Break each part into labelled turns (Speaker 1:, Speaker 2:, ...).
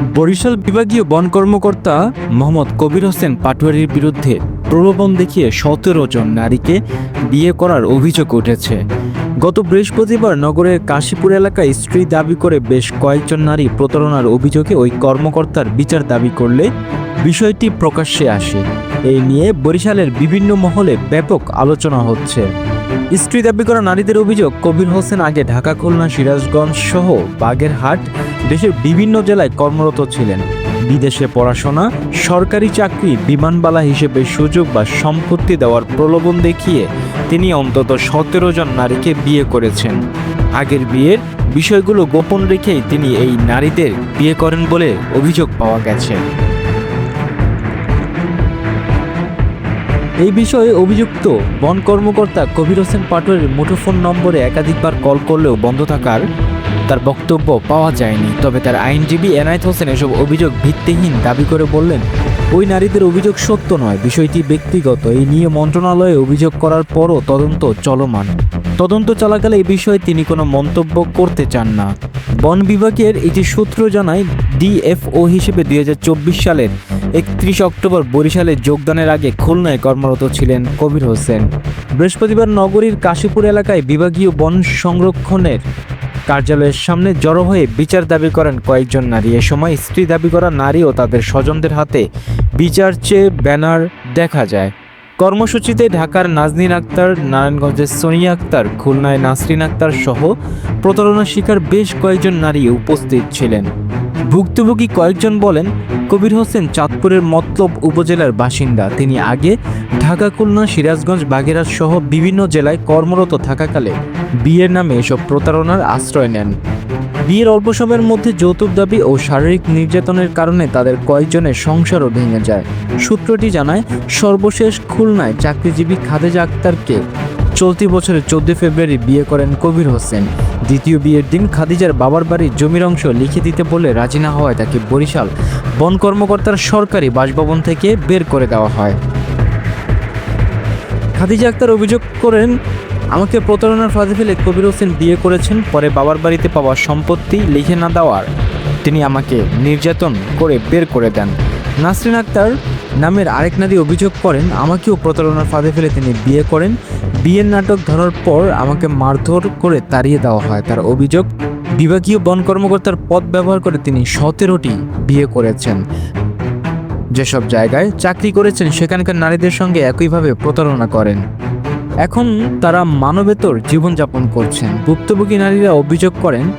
Speaker 1: বরিশাল বিভাগীয় বন কর্মকর্তা মোহাম্মদ কবির হোসেন পাটোয়ারির বিরুদ্ধে প্রলোভন দেখিয়ে সতেরো জন নারীকে বিয়ে করার অভিযোগ উঠেছে। গত বৃহস্পতিবার নগরের কাশীপুর এলাকায় স্ত্রী দাবি করে বেশ কয়েকজন নারী প্রতারণার অভিযোগে ওই কর্মকর্তার বিচার দাবি করলে বিষয়টি প্রকাশ্যে আসে। এই নিয়ে বরিশালের বিভিন্ন মহলে ব্যাপক আলোচনা হচ্ছে। স্ত্রী দাবি করা নারীদের অভিযোগ, কবির হোসেন আগে ঢাকা, খুলনা, সিরাজগঞ্জ সহ বাগেরহাট দেশের বিভিন্ন জেলায় কর্মরত ছিলেন। বিদেশে পড়াশোনা, সরকারি চাকরি, বিমানবালা হিসেবে সুযোগ বা সম্পত্তি দেওয়ার প্রলোভন দেখিয়ে তিনি অন্তত সতেরো জন নারীকে বিয়ে করেছেন। আগের বিয়ের বিষয়গুলো গোপন রেখেই তিনি এই নারীদের বিয়ে করেন বলে অভিযোগ পাওয়া গেছে। এই বিষয়ে অভিযুক্ত বন কর্মকর্তা কবির হোসেন পাটোয়ারির মুঠোফোন নম্বরে একাধিকবার কল করলেও বন্ধ থাকার তার বক্তব্য পাওয়া যায়নি। তবে তার আইনজীবী এনায়েত হোসেন এসব অভিযোগ ভিত্তিহীন দাবি করে বললেন, ওই নারীদের অভিযোগ সত্য নয়। বিষয়টি ব্যক্তিগত। এই নিয়ে মন্ত্রণালয়ে অভিযোগ করার পরও তদন্ত চলমান। তদন্ত চলাকালে এই বিষয়ে তিনি কোনো মন্তব্য করতে চান না। বন বিভাগের এটি সূত্র জানায় ডিএফও হিসেবে দুই হাজার চব্বিশ সালের একত্রিশ অক্টোবর বরিশালে যোগদানের আগে খুলনায় কর্মরত ছিলেন কবির হোসেন। বৃহস্পতিবার নগরীর কাশীপুর এলাকায় বিভাগীয় বন সংরক্ষণের কার্যালয়ের সামনে জড়ো হয়ে বিচার দাবি করেন কয়েকজন নারী। এ সময় স্ত্রী দাবি করা নারী ও তাদের স্বজনদের হাতে বিচার চেয়ে ব্যানার দেখা যায়। কর্মসূচিতে ঢাকার নাজনীন আক্তার, নারায়ণগঞ্জের সোনিয়া আক্তার, খুলনায় নাসরিন আক্তার সহ প্রতারণার শিকার বেশ কয়েকজন নারী উপস্থিত ছিলেন। ভুক্তভোগী কয়েকজন বলেন, কবির হোসেন চাঁদপুরের মতলব উপজেলার বাসিন্দা। তিনি আগে ঢাকা, খুলনা, সিরাজগঞ্জ, বাগেরহাট সহ বিভিন্ন জেলায় কর্মরত থাকাকালে বিয়ের নামে এসব প্রতারণার আশ্রয় নেন। বিয়ের অল্প সময়ের মধ্যে যৌতুক দাবি ও শারীরিক নির্যাতনের কারণে তাদের কয়েকজনের সংসারও ভেঙে যায়। সূত্রটি জানায়, সর্বশেষ খুলনায় চাকরিজীবী খাদেজা আক্তারকে চলতি বছরের চোদ্দ ফেব্রুয়ারি বিয়ে করেন কবির হোসেন। দ্বিতীয় বিয়ের দিন খাদিজার বাবার বাড়ির জমির অংশ লিখে দিতে বলে রাজি না হওয়ায় তাকে বরিশাল বন কর্মকর্তার সরকারি বাসভবন থেকে বের করে দেওয়া হয়। খাদিজা আক্তার অভিযোগ করেন, আমাকে প্রতারণার ফাঁদে ফেলে কবির হোসেন বিয়ে করেছেন, পরে বাবার বাড়িতে পাওয়া সম্পত্তি লিখে না দেওয়ার। তিনি আমাকে নির্যাতন করে বের করে দেন। নাসরিন আক্তার নামের আরেক নারী অভিযোগ করেন, আমাকেও প্রতারণার ফাঁদে ফেলে তিনি বিয়ে করেন বিয়ের নাটক ধরার পর আমাকে মারধর করে তাড়িয়ে দেওয়া হয়। তার অভিযোগ, বিভাগীয় বন কর্মকর্তার পদ ব্যবহার করে তিনি সতেরোটি বিয়ে করেছেন। যেসব জায়গায় চাকরি করেছেন, সেখানকার নারীদের সঙ্গে একইভাবে প্রতারণা করেন। এখন তারা মানবেতর জীবনযাপন করছেন। ভুক্তভোগী নারীরা অভিযোগ করেন,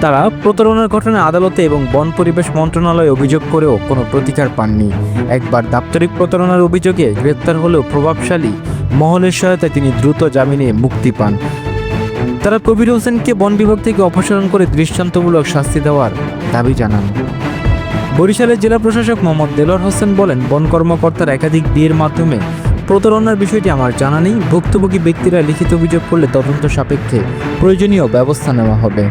Speaker 1: তারা প্রতারণার ঘটনা আদালতে এবং বন পরিবেশ মন্ত্রণালয়ে অভিযোগ করেও কোনো প্রতিকার পাননি। একবার দাপ্তরিক প্রতারণার অভিযোগে গ্রেপ্তার হলেও প্রভাবশালী মহলের সহায়তায় তিনি দ্রুত জামিনে মুক্তি পান। তারা কবির হোসেনকে বন বিভাগ থেকে অপসারণ করে দৃষ্টান্তমূলক শাস্তি দেওয়ার দাবি জানান। বরিশালের জেলা প্রশাসক মোহাম্মদ দেলোয়ার হোসেন বলেন, বন কর্মকর্তার একাধিক বিয়ের মাধ্যমে প্রতারণার বিষয়টি আমার জানা নেই। ভুক্তভোগী ব্যক্তিরা লিখিত অভিযোগ করলে তদন্ত সাপেক্ষে প্রয়োজনীয় ব্যবস্থা নেওয়া হবে।